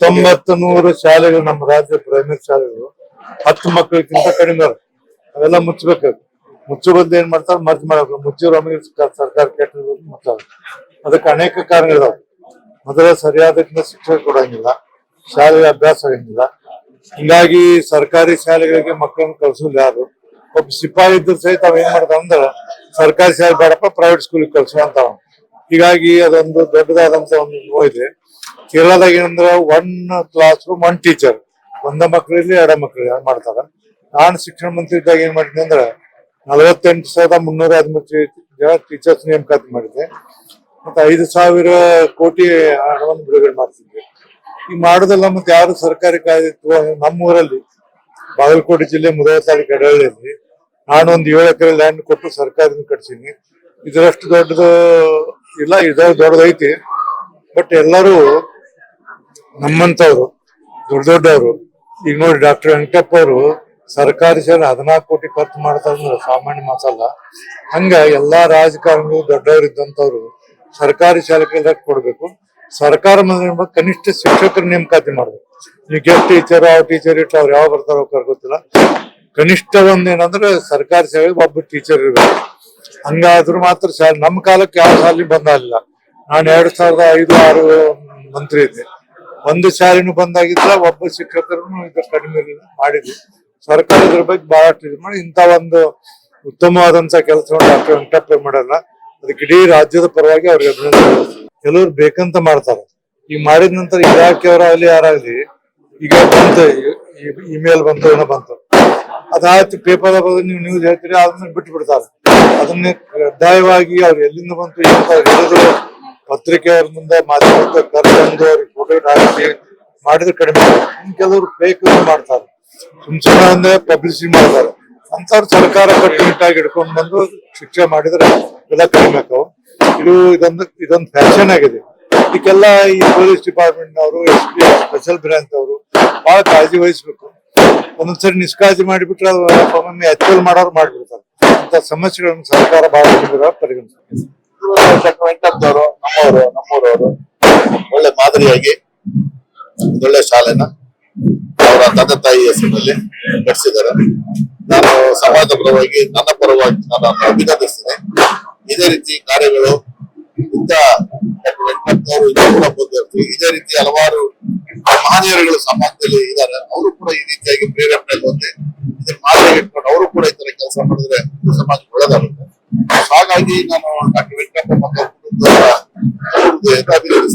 ತೊಂಬತ್ತು ನೂರು ಶಾಲೆಗಳು ನಮ್ಮ ರಾಜ್ಯ ಪ್ರೈಮರಿ ಶಾಲೆಗಳು. ಹತ್ತು ಮಕ್ಕಳಿಗಿಂತ ಕಡಿಮೆ. ಅವೆಲ್ಲ ಮುಚ್ಚಬೇಕು ಮುಚ್ಚೋ ಏನ್ ಮಾಡ್ತಾರೆ? ಮರ್ಜ್ ಮಾಡಬೇಕು. ಮುಚ್ಚಿರೋ ಆಮೇಲೆ ಸ- ಸರ್ಕಾರ ಕೆಟ್ಟ ಮುಚ್ಚಾರ. ಅದಕ್ಕೆ ಅನೇಕ ಕಾರಣಗಳಿದಾವೆ. ಮೊದಲ ಸರಿಯಾದ ಶಿಕ್ಷಣ ಕೊಡಂಗಿಲ್ಲ. ಶಾಲೆಗೆ ಅಭ್ಯಾಸ ಆಗಂಗಿಲ್ಲ. ಹಿಂಗಾಗಿ ಸರ್ಕಾರಿ ಶಾಲೆಗಳಿಗೆ ಮಕ್ಕಳನ್ನು ಕಳ್ಸೋದು ಯಾರು? ಒಬ್ಬ ಸಿಪಾಯಿ ಇದ್ರು ಸಹಿತ ಅವ್ ಏನ್ ಮಾಡ್ತಾವ ಅಂದ್ರ, ಸರ್ಕಾರಿ ಶಾಲೆ ಬೇಡಪ್ಪ ಪ್ರೈವೇಟ್ ಸ್ಕೂಲ್ ಕಳ್ಸು ಅಂತ ಹೀಗಾಗಿ ಅದೊಂದು ದೊಡ್ಡದಾದಂತ ಒಂದು ನೋವಿದೆ ಕೇರಳದಾಗ ಏನಂದ್ರ one class room one teacher ಒಂದ ಮಕ್ಕಳಿರ್ಲಿ ಎರಡ ಮಕ್ಕಳಿಗೆ ಹಂಗ್ ಮಾಡ್ತಾರ. ನಾನು ಶಿಕ್ಷಣ ಮಂತ್ರಿ ಇದ್ದಾಗ ಏನ್ ಮಾಡಿದ್ದೆ ಅಂದ್ರ ನಲವತ್ತೆಂಟು ಸಾವಿರದ ಮುನ್ನೂರ ಹದಿಮೂರು ಜನ ಟೀಚರ್ಸ್ ನೇಮಕಾತಿ ಮಾಡಿದೆ ಮತ್ತೆ ಐದು ಸಾವಿರ ಕೋಟಿ ಹಣವನ್ನು ಬಿಡುಗಡೆ ಮಾಡ್ತಿದ್ವಿ ಈ ಮಾಡೋದಲ್ಲ ಮತ್ತೆ ಯಾರು ಸರ್ಕಾರಿ ನಮ್ಮ ನಮ್ಮೂರಲ್ಲಿ, ಬಾಗಲಕೋಟೆ ಜಿಲ್ಲೆ ಮುಧೋಳ ತಾಲೂಕು ಎಡಹಳ್ಳಿಯಲ್ಲಿ ನಾನು ಒಂದು ಏಳು ಎಕರೆ ಲ್ಯಾಂಡ್ ಕೊಟ್ಟು ಸರ್ಕಾರದಿಂದ ಕಟ್ಸೀನಿ ಇದರಷ್ಟು ದೊಡ್ಡದು ಇಲ್ಲ ಇದ ದೊಡ್ಡದೈತಿ. ಬಟ್ ಎಲ್ಲರೂ ನಮ್ಮಂತವ್ರು ದೊಡ್ಡ ದೊಡ್ಡವರು. ಈಗ ನೋಡಿ ಡಾಕ್ಟರ್ ವೆಂಕಟಪ್ಪ ಅವರು ಸರ್ಕಾರಿ ಶಾಲೆ ಹದಿನಾಲ್ಕು ಕೋಟಿ ಖರ್ಚು ಮಾಡ್ತಾರಂದ್ರೆ ಸಾಮಾನ್ಯ ಮಾತಲ್ಲ ಹಂಗ ಎಲ್ಲಾ ರಾಜಕಾರಣಿಗಳು ದೊಡ್ಡವರು ಇದ್ದಂತವ್ರು ಸರ್ಕಾರಿ ಶಾಲೆಗೆಲ್ಲ ಕೊಡ್ಬೇಕು. ಸರ್ಕಾರ ಕನಿಷ್ಠ ಶಿಕ್ಷಕರ ನೇಮಕಾತಿ ಮಾಡ್ಬೇಕು. ನೀವು ಗೆಸ್ಟ್ ಟೀಚರ್ ಯಾವ ಟೀಚರ್ ಇಟ್ಟು ಅವ್ರು ಯಾವ ಬರ್ತಾರ ಅವ್ರಿಗೆ ಗೊತ್ತಿಲ್ಲ ಕನಿಷ್ಠ ಒಂದೇನಂದ್ರೆ ಸರ್ಕಾರಿ ಶಾಲೆಗೆ ಒಬ್ಬ ಟೀಚರ್ ಇರ್ಬೇಕು. ಹಂಗಾದ್ರೂ ಮಾತ್ರ ಶಾಲೆ, ನಮ್ಮ ಕಾಲಕ್ಕೆ ಯಾವ ಶಾಲೆ ಬಂದಾಗಿಲ್ಲ ನಾನು ಎರಡ್ ಸಾವಿರದ ಐದು, ಆರು ಮಂತ್ರಿ ಇದ್ದೆ. ಒಂದು ಸಾರಿನ ಬಂದಾಗಿದ್ರ ಒಬ್ಬ ಶಿಕ್ಷಕರನ್ನು ಇದು ಕಡಿಮೆ ಮಾಡಿದ್ವಿ. ಸರ್ಕಾರ ಇದ್ರ ಬಗ್ಗೆ ಬಹಳಷ್ಟು ಮಾಡಿ, ಇಂಥ ಒಂದು ಉತ್ತಮವಾದಂತ ಕೆಲಸವನ್ನು ಡಾಕ್ಟರ್ ವೆಂಕಟಪ್ಪ ಮಾಡಲ್ಲ. ಅದಕ್ಕೆ ಇಡೀ ರಾಜ್ಯದ ಪರವಾಗಿ ಅವ್ರಿಗೆ ಅಭಿನಂದನೆ. ಕೆಲವ್ರು ಬೇಕಂತ ಮಾಡ್ತಾರೆ. ಈಗ ಮಾಡಿದ ನಂತರ ಇಲಾಖೆಯವರಾಗಲಿ ಯಾರಾಗ್ಲಿ, ಈಗ ಬಂತು ಇಮೇಲ್ ಬಂತು, ಏನೋ ಬಂತು. ಅದಾಯ್ತು ಪೇಪರ್ ನೀವು ನ್ಯೂಸ್ ಹೇಳ್ತೀರಿ ಅದನ್ನ ಬಿಟ್ಟು ಬಿಡ್ತಾರೆ ಅದನ್ನ ಕಡ್ಡಾಯವಾಗಿ ಅವ್ರು ಎಲ್ಲಿಂದ ಬಂತು ಏನು ಮುಂದೆ ಮಾಧ್ಯಮದ ಕರ್ಕೊಂಡು ಅವ್ರಿಗೆ ಫೋಟೋ ಹಾಕಿ ಮಾಡಿದ್ರೆ ಕಡಿಮೆ. ಕೆಲವರು ಫೇಕ್ ಮಾಡ್ತಾರೆ. ಸುಮ್ ಸುಮ್ಮನೆ ಅಂದ್ರೆ ಪಬ್ಲಿಸಿಟಿ ಮಾಡ್ತಾರೆ. ಅಂತವ್ರು ಸರ್ಕಾರ ಕಟ್ಟುನಿಟ್ಟಾಗಿ ಹಿಡ್ಕೊಂಡು ಬಂದು ಶಿಕ್ಷೆ ಮಾಡಿದ್ರೆ ಎಲ್ಲ ಕಡಿಮೆ ಆಗ್ತಾವ. ಇದು ಇದೊಂದು ಇದೊಂದು ಫ್ಯಾಷನ್ ಆಗಿದೆ. ಇದಕ್ಕೆಲ್ಲ ಈ ಪೊಲೀಸ್ ಡಿಪಾರ್ಟ್ಮೆಂಟ್ ಅವರು ಎಸ್ ಪಿ ಸ್ಪೆಷಲ್ ಬ್ರಾಂಚ್ ಅವರು ಬಹಳ ಕಾಳಜಿ ವಹಿಸ್ಬೇಕು. ಒಂದೊಂದ್ಸರಿ ನಿಷ್ಕಾಳಜಿ ಮಾಡಿಬಿಟ್ರೆ ಅದು ಮಾಡೋರು ಮಾಡಿಬಿಡ್ತಾರೆ. ಅಂತ ಸಮಸ್ಯೆಗಳನ್ನು ಸರ್ಕಾರ ಬಹಳ ಗಂಭೀರ ನಮ್ಮವರು ನಮ್ಮೂರವರು ಒಳ್ಳೆ ಮಾದರಿಯಾಗಿ ಒಳ್ಳೆ ಶಾಲೆನ ಅವರ ತಂದೆ ತಾಯಿ ಹೆಸರಿನಲ್ಲಿ ನಡೆಸಿದ್ದಾರೆ. ನಾನು ಸಮಾಜ ಪರವಾಗಿ, ನನ್ನ ಪರವಾಗಿ ನಾನು ಅಭಿನಂದಿಸ್ತೇನೆ. ಇದೇ ರೀತಿ ಕಾರ್ಯಗಳು ಇಂಥ ಇನ್ನೂ ಕೂಡ ಇದೇ ರೀತಿ ಹಲವಾರು ಮಹನೀಯರುಗಳು ಸಮಾಜದಲ್ಲಿ ಇದ್ದಾರೆ. ಅವರು ಕೂಡ ಈ ರೀತಿಯಾಗಿ ಪ್ರೇರೇಪಣೆ ಹೊಂದಿ ಇದನ್ನ ಮಾದರಿ ಇಟ್ಕೊಂಡು ಅವರು ಕೂಡ ಈ ತರ ಕೆಲಸ ಮಾಡಿದ್ರೆ ಸಮಾಜ ಒಳ್ಳೆದಾಗುತ್ತೆ ಹಾಗಾಗಿ ನಾನು ಡಾಕ್ಟರ್ tenemos que entender